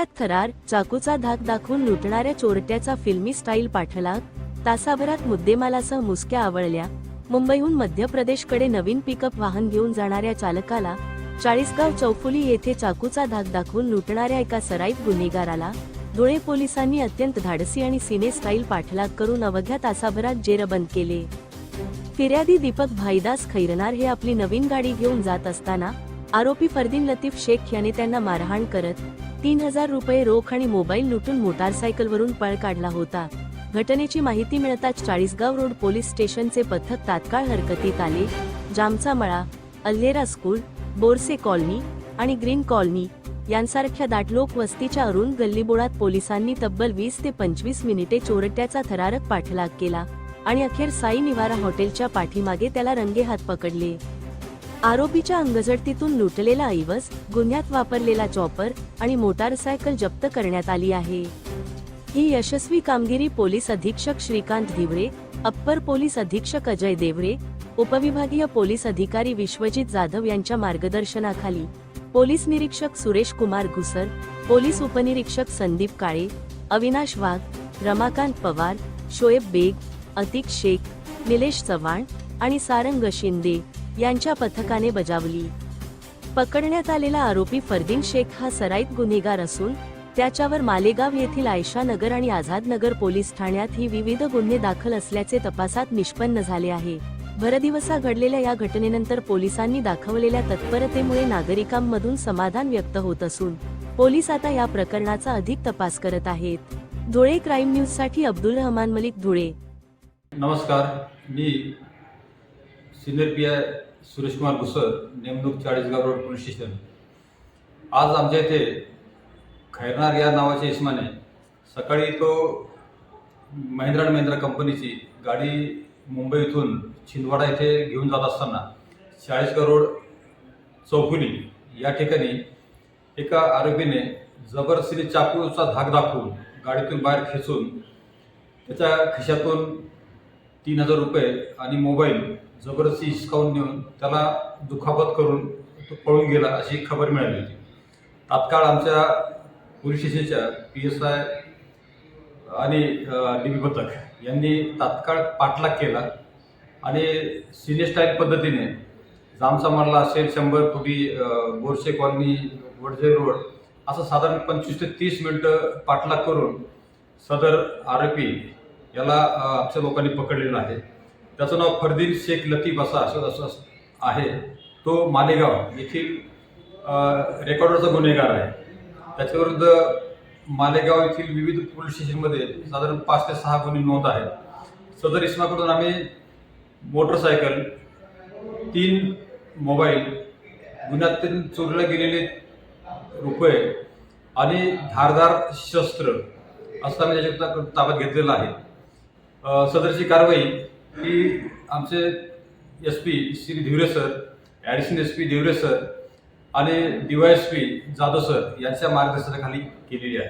गळ्यात थरार चाकूचा धाक दाखवून लुटणाऱ्या चोरट्याचा फिल्मी स्टाईल पाठलाग तासाभरात मुद्देमालासह मुसक्या आवळल्या. मुंबईहून मध्य प्रदेशकडे नवीन पिकअप वाहन घेऊन जाणाऱ्या चालकाला चाळीसगाव चौफुली येथे चाकूचा धाक दाखवून लुटणाऱ्या एका सराईत गुन्हेगाराला धुळे पोलिसांनी अत्यंत धाडसी आणि सिने स्टाईल पाठलाग करून अवघ्या तासाभरात जेरबंद केले. फिर्यादी दीपक भाईदास खैरनार हे आपली नवीन गाडी घेऊन जात असताना आरोपी फरदीन लतीफ शेख याने त्यांना मारहाण करत तीन हजार रुपये रोख आणि मोबाईल लुटून मोटारसायकलवरून पळ काढला होता. घटनेची माहिती मिळताच चाळीसगाव रोड पोलीस स्टेशनचे पथक तात्काळ हरकतीत आले. जामचा मळा अल्लेरा स्कूल बोरसे कॉलनी आणि ग्रीन कॉलनी यांसारख्या दाटलोक वस्तीच्या अरुण गल्लीबोळात पोलिसांनी तब्बल वीस ते पंचवीस मिनिटे चोरट्याचा थरारक पाठलाग केला आणि अखेर साई निवारा हॉटेलच्या पाठीमागे त्याला रंगेहात पकडले. आरोपीच्या अंगझडतीतून लुटलेला ऐवज गुन्ह्यात वापरलेला चॉपर आणि मोटारसायकल जप्त करण्यात आली आहे. ही यशस्वी कामगिरी पोलीस अधीक्षक श्रीकांत धिवरे अप्पर पोलीस अधीक्षक अजय देवरे उपविभागीय पोलीस अधिकारी विश्वजित जाधव यांच्या मार्गदर्शनाखाली पोलीस निरीक्षक सुरेश कुमार घुसर पोलीस उपनिरीक्षक संदीप काळे अविनाश वाघ रमाकांत पवार शोएब बेग अतिक शेख निलेश चव्हाण आणि सारंग शिंदे. यांच्या पथकाने बजावली. पकडण्यात आलेला आरोपी फरदीन शेख हा सराईत गुन्हेगार असून त्याच्यावर मालेगाव येथील आयशा नगर आणि आझाद नगर पोलीस ठाण्यात ही विविध गुन्हे दाखल असल्याचे तपासात निष्पन्न झाले आहे. भरदिवसा घडलेल्या या घटनेनंतर पोलिसांनी दाखवलेल्या तत्परतेमुळे नागरिकांमधून समाधान व्यक्त होत असून पोलीस आता या प्रकरणाचा अधिक तपास करत आहेत. धुळे क्राईम न्यूजसाठी अब्दुल रहमान मलिक धुळे. नमस्कार मी senior P I Sureshkumar Bhusar नेमणूक चाळीसगाव रोड पोलीस स्टेशन. आज आमच्या इथे खैरनार या नावाच्या इसमाने सकाळी तो महिंद्रा अँड महिंद्रा कंपनीची गाडी मुंबई इथून छिंदवाडा येथे घेऊन जात असताना चाळीसगाव रोड चौफुली या ठिकाणी एका आरोपीने जबरदस्तीने चाकूचा धाक दाखवून गाडीतून बाहेर खेचून त्याच्या खिशातून तीन हजार रुपये आणि मोबाईल जबरदस्ती हिसकावून नेऊन त्याला दुखापत करून तो पळून गेला अशी खबर मिळाली होती. तात्काळ आमच्या पोलीस स्टेशनच्या पी एस आय आणि डी बी पथक यांनी तात्काळ पाठलाग केला आणि सिने स्टाईल पद्धतीने जामचा मारला असेल शंभर फुटी बोरसे कॉलनी वडजे रोड असं साधारण पंचवीस ते तीस मिनटं पाठलाग करून सदर आरोपी याला आमच्या लोकांनी पकडलेलं आहे. त्याचं नाव फरदीन शेख लतीफ असा असं असं आहे. तो मालेगाव येथील रेकॉर्डरचा गुन्हेगार आहे. त्याच्याविरुद्ध मालेगाव येथील विविध पोलीस स्टेशनमध्ये साधारण पाच ते सहा गुन्हे नोंद आहेत. सदर इसमाकडून आम्ही मोटरसायकल तीन मोबाईल गुन्ह्यातून चोरीला गेलेले रुपये आणि धारदार शस्त्र असं आम्ही त्याच्या ताब्यात घेतलेलं आहे. सदरची कारवाई ही आमचे S P Shri Dhiware sir additional S P Dhiware sir आणि D Y S P Jadhav sir यांच्या मार्गदर्शनाखाली केलेली आहे.